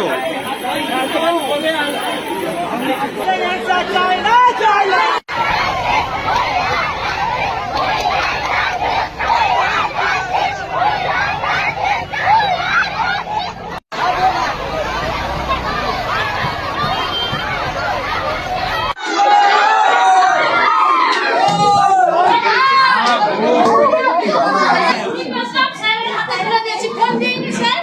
NATO সব স্যারের হাতে তুলে দিয়েছি ফোন দিইনি স্যার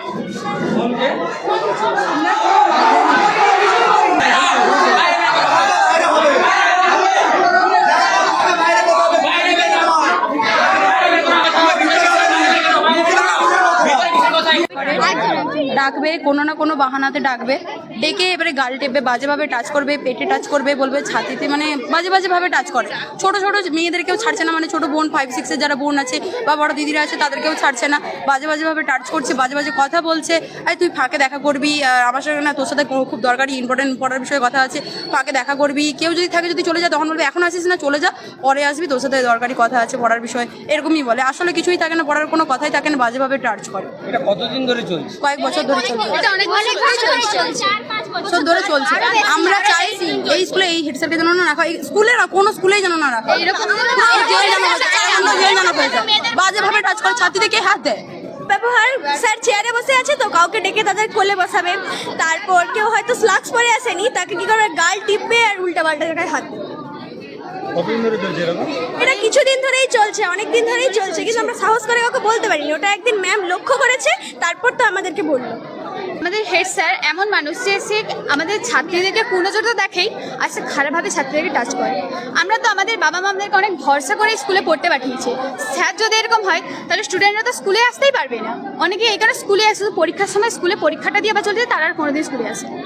ডাকবে, কোনো না কোনো বাহানাতে ডাকবে। ডেকে এবারে গাল টেপবে, বাজেভাবে টাচ করবে, পেটে টাচ করবে, বলবে ছাতিতে মানে বাজে বাজেভাবে টাচ করে। ছোট ছোট মেয়েদেরকেও ছাড়ছে না মানে ছোট বোন ফাইভ সিক্সের যারা বোন আছে বা বড় দিদিরা আছে তাদেরকেও ছাড়ছে না। বাজে বাজেভাবে টাচ করছে, বাজে বাজে কথা বলছে। আর তুই ফাঁকে দেখা করবি আমার সাথে না তোর সাথে খুব দরকারি ইম্পর্টেন্ট পড়ার বিষয়ে কথা আছে। ফাঁকে দেখা করবি, কেউ যদি থাকে যদি চলে যা, তখন বলবে, এখন আসিস না, চলে যা। পরে আসবি, তোর সাথে দরকারি কথা আছে পড়ার বিষয়ে। এরকমই বলে। আসলে কিছুই থাকে না, পড়ার কোনো কথাই থাকে না বাজেভাবে টাচ করে। এটা কতদিন ধরে চলছে। কয়েক বছর ধরে এটা অনেক অনেক বছর চলছে। চার পাঁচ বছর বছর ধরে চলছে। আমরা চাই এই স্কুলে এই হেড স্যারকে যেন না রাখা স্কুলে না কোনো স্কুলেই যেন না রাখা এরকম যায়। বাজেভাবে টাচ করে ছাতিতে কে হাত দেয়? ব্যবহার স্যার চেয়ারে বসে আছে তো কাউকে ডেকে তাদের কোলে বসাবে। তারপর কেউ হয়তো স্লাক্স পরে আসেনি তাকে কি করবে? গাল টিপবে আর উল্টা পাল্টা জায়গায় হাত দেবে। কতদিন ধরে চলছে এরকম? এটা কিছুদিন ধরেই চলছে অনেক দিন ধরেই চলছে কিন্তু আমরা সাহস করে কাউকে বলতে পারিনি। ওটা একদিন ম্যাম লক্ষ্য করেছে তারপর তো আমাদেরকে বলল। আমাদের হেড স্যার এমন মানুষ যে সে আমাদের ছাত্রীদেরকে কুনজর তো দেখেই আর সে খারাপভাবে ছাত্রীদেরকে টাচ করে। আমরা তো আমাদের বাবা মামদেরকে অনেক ভরসা করে স্কুলে পড়তে পাঠিয়েছি। স্যার যদি এরকম হয় তাহলে স্টুডেন্টরা তো স্কুলে আসতেই পারবে না। অনেকে এই কারণে স্কুলে আসে শুধু পরীক্ষার সময় স্কুলে পরীক্ষাটা দিয়ে আবার চলে যায় তারা আর কোনোদিন স্কুলে আসে না।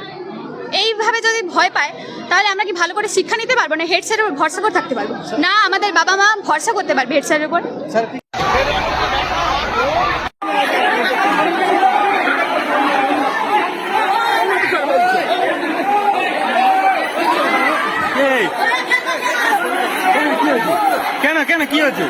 এইভাবে যদি ভয় পায় তাহলে আমরা কি ভালো করে শিক্ষা নিতে পারব না? হেড স্যারের উপর ভরসা করে থাকতে পারব। না আমাদের বাবা মা ভরসা করতে পারবে হেড স্যারের উপর। কেন কেন কি হয়েছে?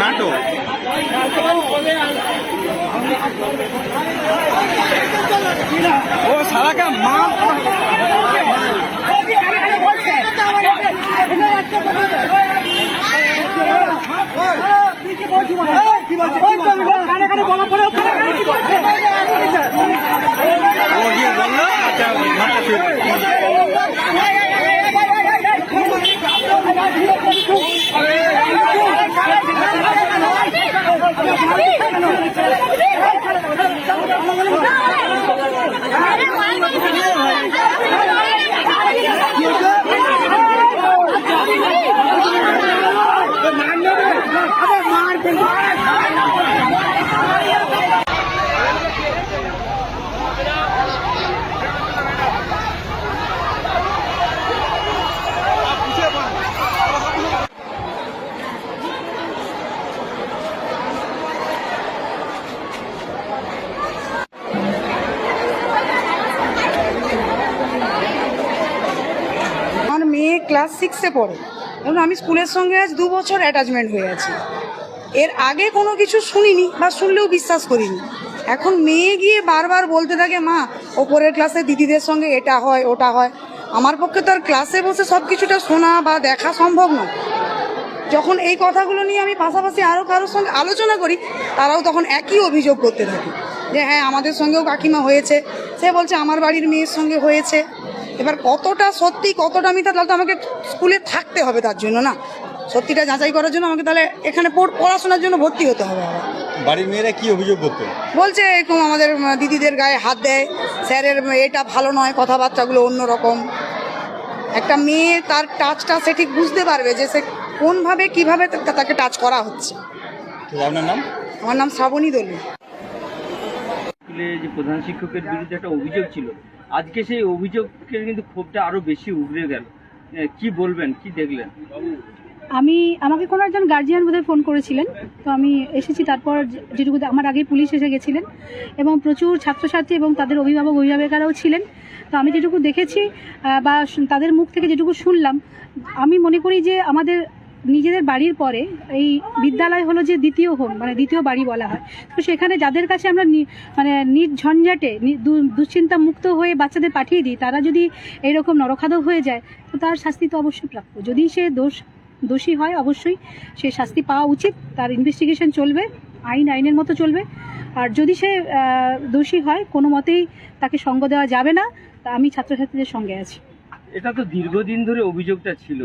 নাটো ও সারাকা মা ক্লাস সিক্সে পড়ে। এবং আমি স্কুলের সঙ্গে আজ দু বছর অ্যাটাচমেন্ট হয়ে আছি। এর আগে কোনো কিছু শুনিনি বা শুনলেও বিশ্বাস করিনি। এখন মেয়ে গিয়ে বারবার বলতে থাকে, মা, ওপরের ক্লাসে দিদিদের সঙ্গে এটা হয়, ওটা হয়। আমার পক্ষে তো আর ক্লাসে বসে সব কিছুটা শোনা বা দেখা সম্ভব নয়। যখন এই কথাগুলো নিয়ে আমি পাশাপাশি আরও কারোর সঙ্গে আলোচনা করি, তারাও তখন একই অভিযোগ করতে থাকে। যে হ্যাঁ আমাদের সঙ্গেও কাকিমা হয়েছে। সে বলছে, আমার বাড়ির মেয়ের সঙ্গে হয়েছে। এবার কতটা সত্যি কতটা মিথ্যা তাহলে তো আমাকে স্কুলে থাকতে হবে তার জন্য না? সত্যিটা যাচাই করার জন্য আমাকে তাহলে এখানে পড়- পড়াশোনার জন্য ভর্তি হতে হবে আবার। বাড়ির মেয়েরা কি অভিযোগ করতো? বলছে এরকম আমাদের দিদিদের গায়ে হাত দেয় স্যারের এটা ভালো নয় কথাবার্তাগুলো অন্যরকম একটা মেয়ে তার টাচটা সে ঠিক বুঝতে পারবে যে সে কোনভাবে কীভাবে তাকে টাচ করা হচ্ছে। আপনার নাম? আমার নাম শ্রাবণী দলু স্কুলে যে প্রধান শিক্ষকের বিরুদ্ধে একটা অভিযোগ ছিল আজকে সেই অভিযোগের কিন্তু ক্ষোভটা আরও বেশি উগড়ে গেল। কি বলবেন? কি দেখলেন? আমি, আমাকে কোনো একজন গার্জিয়ান বোধহয় ফোন করেছিলেন। তো আমি এসেছি, তারপর যেটুকু আমার আগে পুলিশ এসে গেছিলেন। এবং প্রচুর ছাত্রছাত্রী এবং তাদের অভিভাবক, অভিভাবিকারাও ছিলেন। তো আমি যেটুকু দেখেছি বা তাদের মুখ থেকে যেটুকু শুনলাম, আমি মনে করি যে আমাদের নিজেদের বাড়ির পরে এই বিদ্যালয় হলো যে দ্বিতীয় হোম মানে দ্বিতীয় বাড়ি বলা হয়। তো সেখানে যাদের কাছে আমরা মানে নির্ঝঞ্ঝাটে দুশ্চিন্তা মুক্ত হয়ে বাচ্চাদের পাঠিয়ে দিই, তারা যদি এরকম নরখাদক হয়ে যায়, তো তার শাস্তি তো অবশ্যই প্রাপ্য। যদি সে দোষ দোষী হয়, অবশ্যই সে শাস্তি পাওয়া উচিত। তার ইনভেস্টিগেশন চলবে, আইন আইনের মতো চলবে। আর যদি সে দোষী হয়, কোনো মতেই তাকে সঙ্গ দেওয়া যাবে না। তা আমি ছাত্রছাত্রীদের সঙ্গে আছি। এটা তো দীর্ঘদিন ধরে অভিযোগটা ছিল।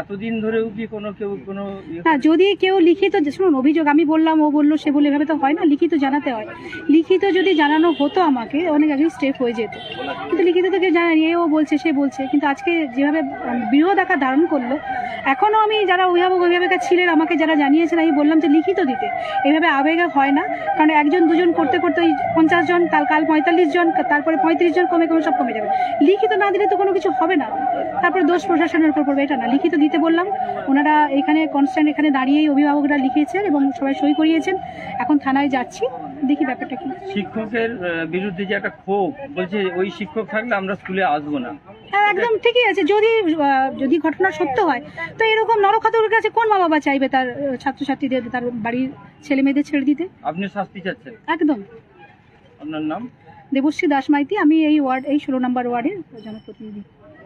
এতদিন ধরেও কি কোনো কেউ কোনো ইয়ে না যদি কেউ লিখিত শুনুন অভিযোগ আমি বললাম ও বলল সে বলে এভাবে তো হয় না লিখিত জানাতে হয়। লিখিত যদি জানানো হতো আমাকে অনেক আগে স্টেপ হয়ে যেত। কিন্তু লিখিত তো কেউ জানানি এ ও বলছে সে বলছে। কিন্তু আজকে যেভাবে বৃহৎ আকার ধারণ করল এখনও আমি যারা অভিভাবক অভিভাবিকা ছিলেন আমাকে যারা জানিয়েছেন আমি বললাম যে লিখিত দিতে। এভাবে আবেগে হয় না কারণ একজন দুজন করতে করতে ওই পঞ্চাশ জন কাল কাল পঁয়তাল্লিশ জন তারপরে পঁয়ত্রিশ জন কমে কমে সব কমে যাবে। লিখিত না দিলে তো কোনো কিছু হবে না। তারপরে দোষ প্রশাসনের উপর পড়বে এটা না। লিখিত দিতে বললাম। ওনারা এখানে কনস্ট্যান্ট এখানে দাঁড়িয়েই অভিভাবকরা লিখিয়েছেন এবং সবাই সই করিয়েছেন। এখন থানায় যাচ্ছি দেখি ব্যাপারটা কি। শিক্ষকের বিরুদ্ধে যে একটা ক্ষোভ বলছে ওই শিক্ষক থাকলে আমরা স্কুলে আসব না। হ্যাঁ একদম ঠিকই আছে। যদি যদি ঘটনা সত্য হয় তো এরকম নরখাতুর কাছে কোন মা বাবা চাইবে তার ছাত্রছাত্রীদের তার বাড়ির ছেলে মেয়েদের ছেড়ে দিতে? আপনি শাস্তি চাচ্ছেন? একদম। আপনার নাম? দেবশ্রী দাস মাইতি আমি এই ওয়ার্ড এই ষোলো নম্বর ওয়ার্ডের জনপ্রতিনিধি।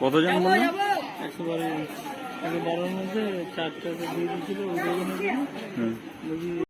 কতজন বললেন? একশো বারো একশো বারোর মধ্যে চারটা দিয়ে দিয়েছিল ওই জন্য।